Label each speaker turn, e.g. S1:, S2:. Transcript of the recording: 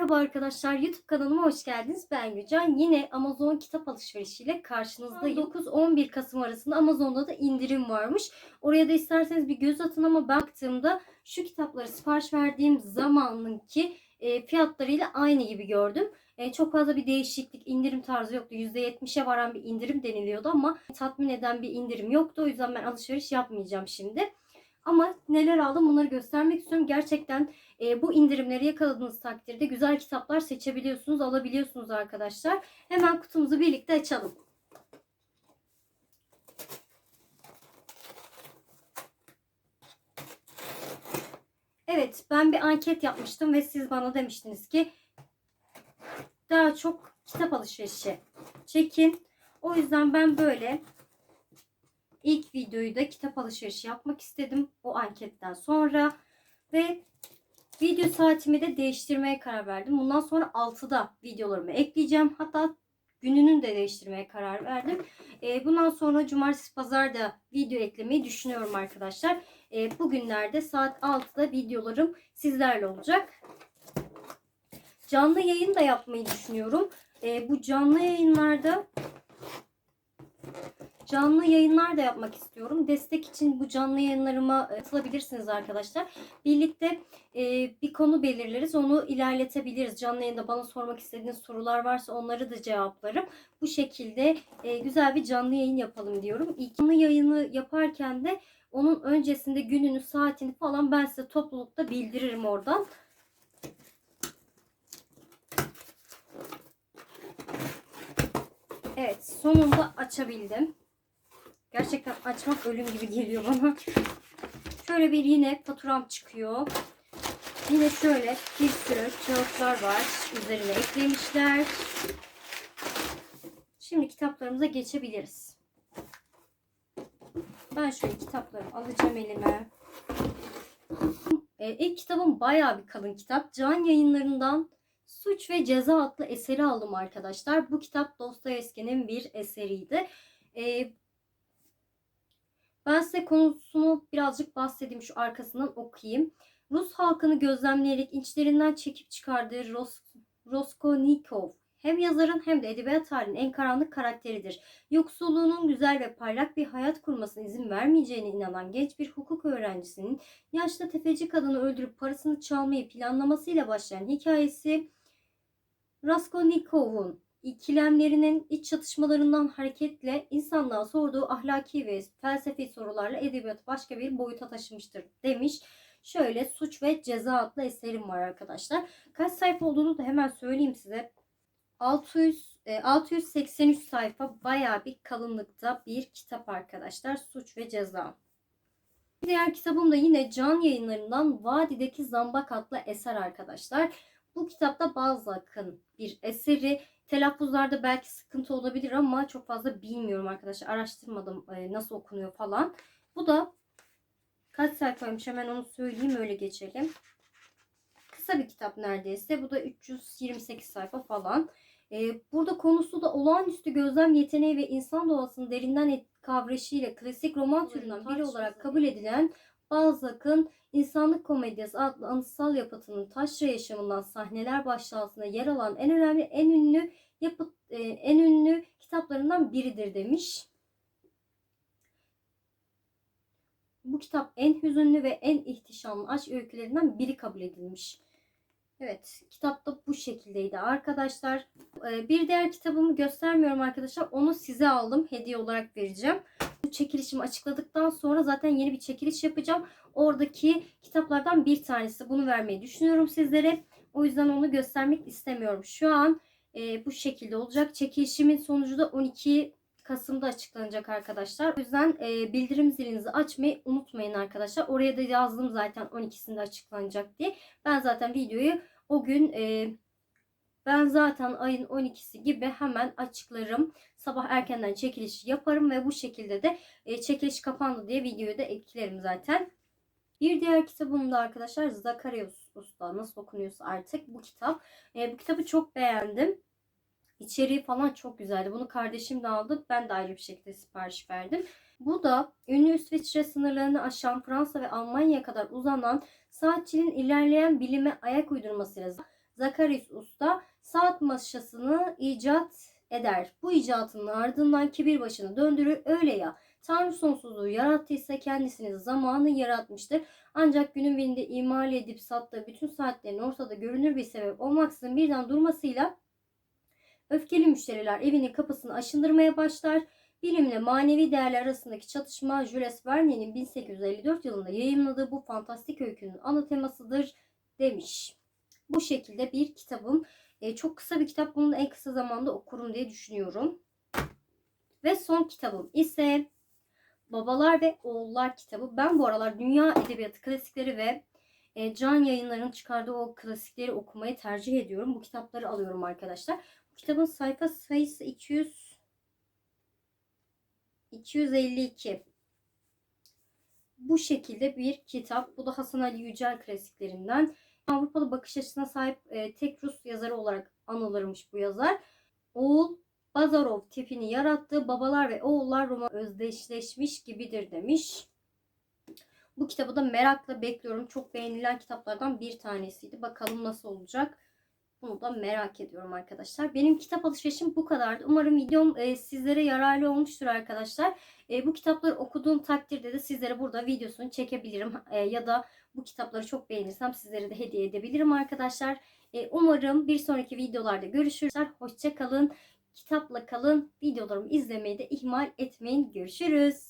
S1: Merhaba arkadaşlar YouTube kanalıma hoş geldiniz. Ben Gülcan. Yine Amazon kitap alışverişiyle karşınızdayım. 9-11 Kasım arasında Amazon'da da indirim varmış. Oraya da isterseniz bir göz atın ama baktığımda şu kitapları sipariş verdiğim zamanınki e, fiyatlarıyla aynı gibi gördüm. E, çok fazla bir değişiklik, indirim tarzı yoktu. %70'e varan bir indirim deniliyordu ama tatmin eden bir indirim yoktu. O yüzden ben alışveriş yapmayacağım şimdi. Ama neler aldım bunları göstermek istiyorum. Gerçekten e, bu indirimleri yakaladığınız takdirde güzel kitaplar seçebiliyorsunuz, alabiliyorsunuz arkadaşlar. Hemen kutumuzu birlikte açalım. Evet, ben bir anket yapmıştım ve siz bana demiştiniz ki daha çok kitap alışverişi çekin. O yüzden ben böyle ilk videoyu da kitap alışverişi yapmak istedim o anketten sonra ve video saatimi de değiştirmeye karar verdim. Bundan sonra 6'da videolarımı ekleyeceğim. Hatta gününü de değiştirmeye karar verdim. E, bundan sonra cumartesi pazar da video eklemeyi düşünüyorum arkadaşlar. E, bugünlerde saat 6'da videolarım sizlerle olacak. Canlı yayın da yapmayı düşünüyorum. E, bu canlı yayınlarda canlı yayınlar da yapmak istiyorum. Destek için bu canlı yayınlarıma katılabilirsiniz arkadaşlar. Birlikte e, bir konu belirleriz. Onu ilerletebiliriz. Canlı yayında bana sormak istediğiniz sorular varsa onları da cevaplarım. Bu şekilde e, güzel bir canlı yayın yapalım diyorum. İlk canlı yayını yaparken de onun öncesinde gününü, saatini falan ben size toplulukta bildiririm oradan. Evet sonunda açabildim. Gerçekten açmak ölüm gibi geliyor bana. Şöyle bir yine faturam çıkıyor. Yine şöyle bir sürü kağıtlar var. Üzerine eklemişler. Şimdi kitaplarımıza geçebiliriz. Ben şöyle kitaplarımı alacağım elime. Ee, ilk kitabım bayağı bir kalın kitap. Can yayınlarından Suç ve Ceza adlı eseri aldım arkadaşlar. Bu kitap Dostoyevski'nin bir eseriydi. Ee, ben size konusunu birazcık bahsedeyim. Şu arkasından okuyayım. Rus halkını gözlemleyerek içlerinden çekip çıkardığı Ros Raskolnikov hem yazarın hem de edebiyat tarihinin en karanlık karakteridir. Yoksulluğunun güzel ve parlak bir hayat kurmasına izin vermeyeceğine inanan genç bir hukuk öğrencisinin yaşlı tefeci kadını öldürüp parasını çalmayı planlamasıyla başlayan hikayesi Raskolnikov'un ikilemlerinin iç çatışmalarından hareketle insanlığa sorduğu ahlaki ve felsefi sorularla edebiyatı başka bir boyuta taşımıştır demiş. Şöyle Suç ve Ceza adlı eserim var arkadaşlar. Kaç sayfa olduğunu da hemen söyleyeyim size. 600 e, 683 sayfa bayağı bir kalınlıkta bir kitap arkadaşlar. Suç ve Ceza. Diğer kitabım da yine Can Yayınlarından Vadideki Zambak adlı eser arkadaşlar. Bu kitapta Balzac'ın bir eseri. Telaffuzlarda belki sıkıntı olabilir ama çok fazla bilmiyorum arkadaşlar. Araştırmadım e, nasıl okunuyor falan. Bu da kaç sayfaymış hemen onu söyleyeyim öyle geçelim. Kısa bir kitap neredeyse. Bu da 328 sayfa falan. E, burada konusu da olağanüstü gözlem yeteneği ve insan doğasını derinden kavrayışıyla klasik roman türünden biri olarak kabul edilen Balzac'ın İnsanlık Komedyası adlı anıtsal yapıtının taşra yaşamından sahneler başlığı yer alan en önemli, en ünlü yapıt, e, en ünlü kitaplarından biridir demiş. Bu kitap en hüzünlü ve en ihtişamlı aşk öykülerinden biri kabul edilmiş. Evet, kitap da bu şekildeydi arkadaşlar. E, bir diğer kitabımı göstermiyorum arkadaşlar. Onu size aldım. Hediye olarak vereceğim çekilişimi açıkladıktan sonra zaten yeni bir çekiliş yapacağım. Oradaki kitaplardan bir tanesi. Bunu vermeyi düşünüyorum sizlere. O yüzden onu göstermek istemiyorum. Şu an e, bu şekilde olacak. Çekilişimin sonucu da 12 Kasım'da açıklanacak arkadaşlar. O yüzden e, bildirim zilinizi açmayı unutmayın arkadaşlar. Oraya da yazdım zaten 12'sinde açıklanacak diye. Ben zaten videoyu o gün e, ben zaten ayın 12'si gibi hemen açıklarım. Sabah erkenden çekiliş yaparım ve bu şekilde de e, çekiliş kapandı diye videoyu da eklerim zaten. Bir diğer kitabım da arkadaşlar Zakarios Usta nasıl okunuyorsa artık bu kitap. E, bu kitabı çok beğendim. İçeriği falan çok güzeldi. Bunu kardeşim de aldı. Ben de ayrı bir şekilde sipariş verdim. Bu da ünlü İsviçre sınırlarını aşan Fransa ve Almanya'ya kadar uzanan saatçinin ilerleyen bilime ayak uydurmasıyla Zakarius Usta saat maşasını icat eder. Bu icatının ardından kibir başını döndürür. Öyle ya Tanrı sonsuzluğu yarattıysa kendisini zamanı yaratmıştır. Ancak günün birinde imal edip sattığı bütün saatlerin ortada görünür bir sebep olmaksızın birden durmasıyla öfkeli müşteriler evinin kapısını aşındırmaya başlar. Bilimle manevi değerler arasındaki çatışma Jules Verne'nin 1854 yılında yayınladığı bu fantastik öykünün ana temasıdır demiş. Bu şekilde bir kitabım. E, çok kısa bir kitap. Bunu en kısa zamanda okurum diye düşünüyorum. Ve son kitabım ise Babalar ve Oğullar kitabı. Ben bu aralar dünya edebiyatı klasikleri ve e, Can Yayınları'nın çıkardığı o klasikleri okumayı tercih ediyorum. Bu kitapları alıyorum arkadaşlar. Bu kitabın sayfa sayısı 200 252. Bu şekilde bir kitap. Bu da Hasan Ali Yücel klasiklerinden. Avrupalı bakış açısına sahip e, tek Rus yazarı olarak anılırmış bu yazar. Oğul Bazarov tipini yarattığı babalar ve oğullar Roma özdeşleşmiş gibidir demiş. Bu kitabı da merakla bekliyorum. Çok beğenilen kitaplardan bir tanesiydi. Bakalım nasıl olacak. Bunu da merak ediyorum arkadaşlar. Benim kitap alışverişim bu kadardı. Umarım videom e, sizlere yararlı olmuştur arkadaşlar. E, bu kitapları okuduğum takdirde de sizlere burada videosunu çekebilirim. E, ya da bu kitapları çok beğenirsem sizlere de hediye edebilirim arkadaşlar. E, umarım bir sonraki videolarda görüşürüz. Hoşçakalın. Kitapla kalın. Videolarımı izlemeyi de ihmal etmeyin. Görüşürüz.